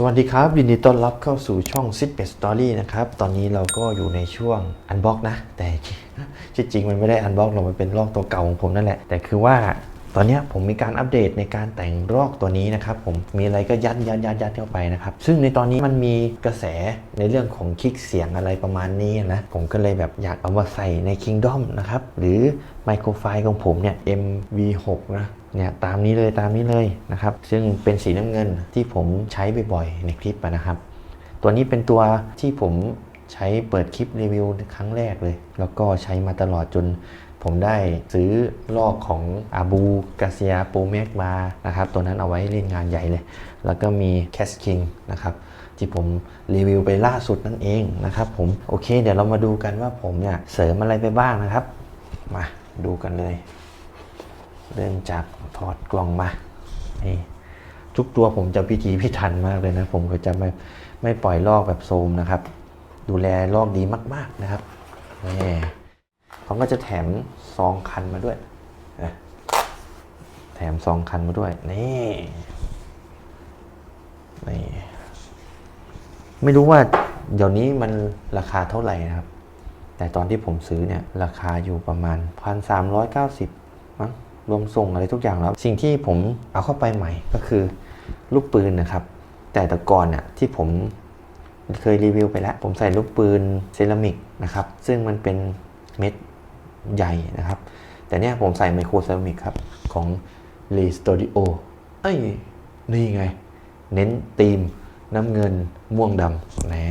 สวัสดีครับ ยินดีต้อนรับเข้าสู่ช่อง s i t b e t Story นะครับ ตอนนี้เราก็อยู่ในช่วงอันบ็อกนะ แต่ที่จริงมันไม่ได้อันบ็อกหรอกมันเป็นลอกตัวเก่าของผมนั่นแหละ แต่คือว่า อนนี้ผมมีการอัปเดตในการแต่งลอกตัวนี้นะครับผมมีอะไรก็ยัดยัดยัดยัดเข้าไปนะครับซึ่งในตอนนี้มันมีกระแสในเรื่องของคลิกเสียงอะไรประมาณนี้นะผมก็เลยแบบอยากเอามาใส่ใน Kingdom นะครับหรือไมโครไฟล์ของผมเนี่ย MV6 นะเนี่ยตามนี้เลยตามนี้เลยนะครับซึ่งเป็นสีน้ำเงินที่ผมใช้บ่อยๆในคลิปนะครับ ตัวนี้เป็นตัวที่ผมใช้เปิดคลิปรีวิวครั้งแรกเลย แล้วก็ใช้มาตลอดจน ผมได้ซื้อลอกของอาบูกาเซียโปเมกมานะครับตัวนั้นเอาไว้เล่นงานใหญ่เลย แล้วก็มีแคสคิงนะครับที่ผมรีวิวไปล่าสุดนั่นเองนะครับผมโอเค เดี๋ยวเรามาดูกันว่าผมเนี่ยเสริมอะไรไปบ้างนะครับ มาดูกันเลย เริ่มจากถอดกล่องมานี่ทุกตัวผมจะพิถีพิถันมากเลยนะ ผมก็จะไม่ไม่ปล่อยลอกแบบโซมนะครับ ดูแลลอกดีมาก ๆนะครับนี่ ก็จะแถมซองคันมาด้วยนะแถมซองคันมาด้วย นี่นี่ไม่รู้ว่าเดี๋ยวนี้มันราคาเท่าไหร่นะครับ แต่ตอนที่ผมซื้อเนี่ย ราคาอยู่ประมาณ 1,390มั้งรวมส่งอะไรทุกอย่างแล้ว สิ่งที่ผมเอาเข้าไปใหม่ก็คือลูกปืนนะครับ แต่แต่ก่อนน่ะที่ผมเคยรีวิวไปแล้ว ผมใส่ลูกปืนเซรามิกนะครับ ซึ่งมันเป็นเม็ด ใหญ่นะครับ แต่เนี่ยผมใส่ไมโครเซรามิกครับ ของ l e Studio เอ้ย นี่ไง เน้นธีมน้ำเงินม่วงดำแน่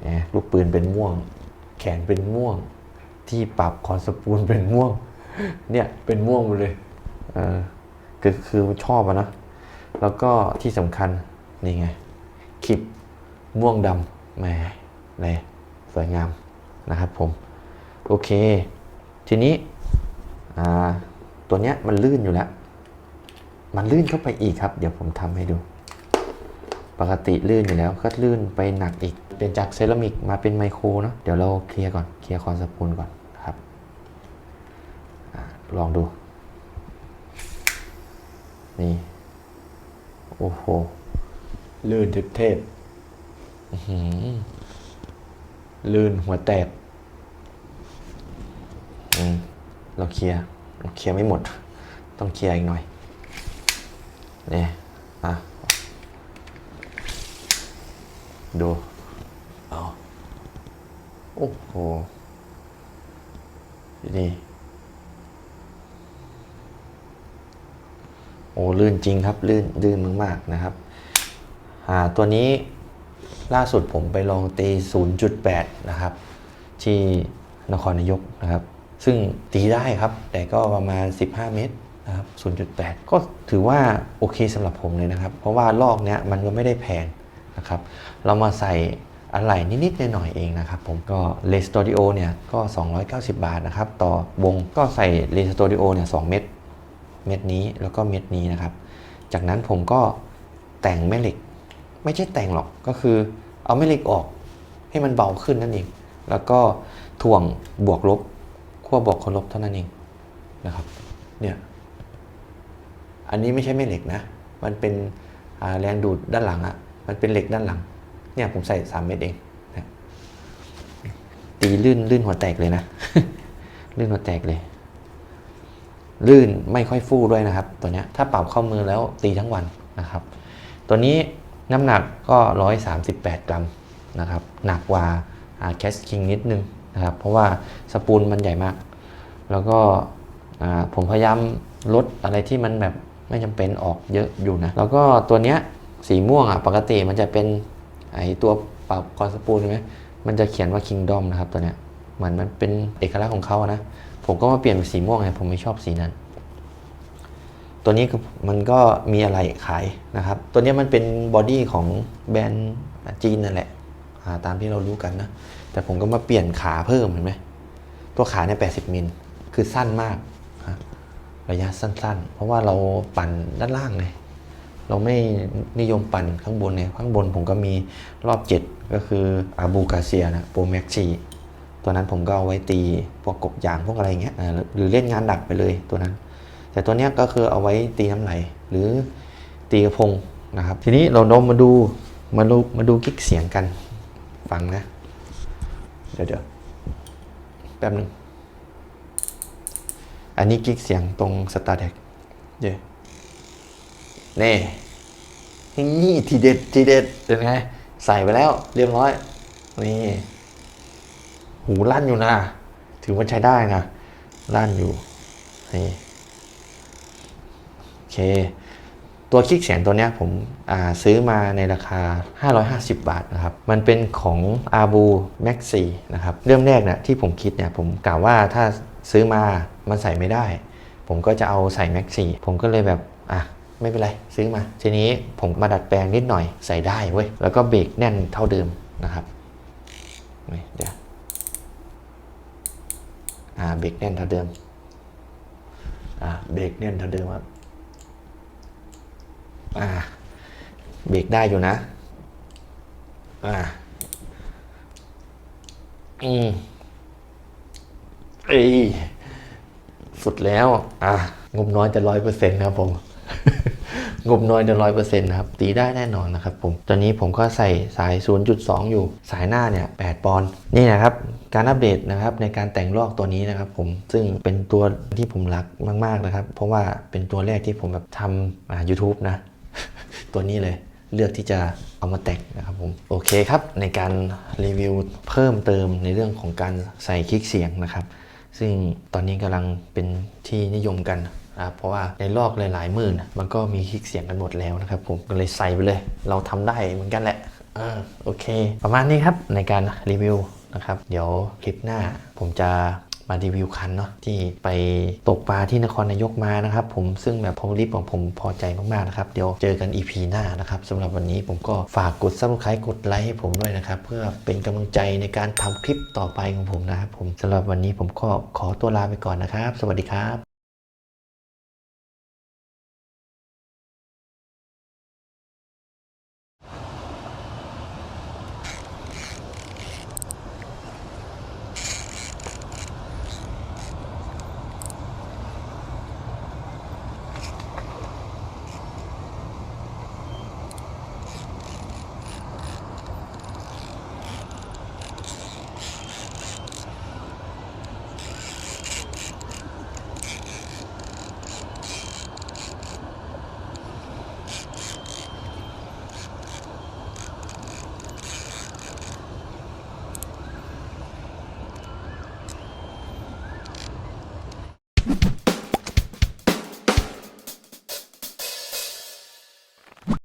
แหมลูกปืนเป็นม่วง แขนเป็นม่วง ที่ปรับคอนสปูลเป็นม่วง เนี่ย เป็นม่วงหมดเลยเออคือคือชอบอะนะ แล้วก็ที่สำคัญ นี่ไงคลิปม่วงดำแหมเลยสวยงาม นะครับผม โอเค ทีนี้อ่าตัวเนี้ยมันลื่นอยู่แล้ว มันลื่นเข้าไปอีกครับ เดี๋ยวผมทำให้ดู ปกติลื่นอยู่แล้วก็ลื่นไปหนักอีก เป็นจากเซรามิกมาเป็นไมโครเนาะเดี๋ยวเราเคลียร์ก่อนเคลียร์คอนสปูลก่อนนะครับอาลองดู นี่โอ้โหลื่นเทพๆอื้อหือ ลื่นหัวแตกเราเคลียร์เราเคลียร์ไม่หมด ต้องเคลียร์อีกหน่อยนี่อะดูเอาโอ้โหนี่โอ้ลื่นจริงครับ ลื่นลื่นมากๆนะครับ อ่าตัวนี้ ล่าสุดผมไปลองตี 0.8 นะครับ ที่นครนายกนะครับ ซึ่งตีได้ครับ แต่ก็ประมาณ 15 เมตรนะครับ 0.8 ก็ถือว่าโอเคสำหรับผมเลยนะครับ เพราะว่าลอกเนี้ยมันก็ไม่ได้แพงนะครับ เรามาใส่อะไหล่นิดๆหน่อยๆเองนะครับ ผมก็เลสต u ดิโอเนี่ยก็ 290 บาทนะครับ ต่อวงก็ใส่เลสต u ดิโอเนี่ย2เม็ดเม็ดนี้แล้วก็เม็ดนี้นะครับ จากนั้นผมก็แต่งแม่เหล็ก ไม่ใช่แต่งหรอกก็คือเอาแม่เหล็กออกให้มันเบาขึ้นนั่นเอง แล้วก็ถ่วงบวกลบขั้วบวกขั้วลบเท่านั้นเองนะครับเนี่ยอันนี้ไม่ใช่แม่เหล็กนะ มันเป็นแรงดูดด้านหลังอะ่ะมันเป็นเหล็กด้านหลังเนี่ยผมใส่สามเม็ดเองนะตีลื่นลื่นหัวแตกเลยนะ ลื่นหัวแตกเลย ลื่นไม่ค่อยฟู่ด้วยนะครับ ตัวเนี้ยถ้าปรับเข้ามือแล้วตีทั้งวันนะครับ ตัวนี้ น้ำหนักก็ 138 กรัมนะครับหนักกว่าแคสคิงนิดนึงนะครับเพราะว่าสปูลมันใหญ่มาก แล้วก็ผมพยายามลดอะไรที่มันแบบไม่จำเป็นออกเยอะอยู่นะ แล้วก็ตัวเนี้ยสีม่วงอะปกติมันจะเป็นไอตัวปรับคอสปูลใช่ไหมมันจะเขียนว่า Kingdom นะครับตัวเนี้ยเหมือนมันเป็นเอกลักษณ์ของเขานะ ผมก็มาเปลี่ยนเป็นสีม่วงไงผมไม่ชอบสีนั้น ตัวนี้มันก็มีอะไรขายนะครับ ตัวนี้มันเป็นบอดี้ของแบรนด์จีนนั่นแหละตามที่เรารู้กันนะ แต่ผมก็มาเปลี่ยนขาเพิ่มเห็นไหมตัวขาเนี่ย80มิลคือสั้นมากระยะสั้น ๆ เพราะว่าเราปั่นด้านล่างไงเราไม่นิยมปั่นข้างบนเนี่ยข้างบนผมก็มีรอบ 7 ก็คืออาบูกาเซียนะโปรแม็กซีตัวนั้นผมก็เอาไว้ตีพวกกบยางพวกอะไรเงี้ยหรือเล่นงานดักไปเลยตัวนั้น แต่ตัวเนี้ยก็คือเอาไว้ตีน้ำไหลหรือตีกระพงนะครับ ทีนี้เราลองมาดูมาดูมาดูกิ๊กเสียงกันฟังนะ เดี๋ยวเดี๋ยวแป๊บหนึง อันนี้กิ๊กเสียงตรงสตาร์เด็กเย่เน่นี่ทีเด็ดทีเด็ดเป็นไง ใส่ไปแล้วเรียบร้อย นี่ หูลั่นอยู่นะ ถือว่าใช้ได้นะ ลั่นอยู่ นี่โอ เค ตัวคลิกเสียงตัวนี้ผมซื้อมาในราคา 550 บาทนะครับ มันเป็นของ a b u Max 4นะครับ เริ่มแรกนะที่ผมคิดเนี่ยผมกล่าวว่าถ้าซื้อมามันใส่ไม่ได้ ผมก็จะเอาใส่ Max 4ผมก็เลยแบบอะไม่เป็นไรซื้อมา ทีนี้ผมมาดัดแปลงนิดหน่อยใส่ได้เว้ย แล้วก็เบรกแน่นเท่าเดิมนะครับนี่เดี๋ยวอ่าเบรกแน่นเท่าเดิมอ่าเบรกแน่นเท่าเดิมครับ อ่าเบรกได้อยู่นะอ่าอืมเอ้สุดแล้ว อะงบน้อยจะร้อยเปอร์เซ็นต์นะครับผม งบน้อยจะร้อยเปอร์เซ็นต์นะครับ ตีได้แน่นอนนะครับผม ตอนนี้ผมก็ใส่สาย 0.2 อยู่ สายหน้าเนี่ย 8 ปอนด์ นี่นะครับ การอัปเดตนะครับในการแต่งลอกตัวนี้นะครับผม ซึ่งเป็นตัวที่ผมรักมาก ๆ นะครับ เพราะว่าเป็นตัวแรกที่ผมแบบทำอ่า YouTube นะ ตัวนี้เลยเลือกที่จะเอามาแต่งนะครับผมโอเคครับ ในการรีวิวเพิ่มเติมในเรื่องของการใส่คลิกเสียงนะครับ ซึ่งตอนนี้กำลังเป็นที่นิยมกันนะเพราะว่าในลอกหลายๆหมื่นมันก็มีคลิกเสียงกันหมดแล้วนะครับผมก็เลยใส่ไปเลย เราทำได้เหมือนกันแหละอ่าโอเค ประมาณนี้ครับในการรีวิวนะครับ เดี๋ยวคลิปหน้าผมจะ มารีวิวคันเนาะที่ไปตกปลาที่นครนายกมานะครับผมซึ่งแบบพอลิปของผมพอใจมากๆนะครับ เดี๋ยวเจอกัน EP หน้านะครับสำหรับวันนี้ผมก็ฝากกดซับสไครต์กดไลค์ให้ผมด้วยนะครับ เพื่อเป็นกำลังใจในการทำคลิปต่อไปของผมนะครับผมสำหรับวันนี้ผมก็ขอตัวลาไปก่อนนะครับ สวัสดีครับ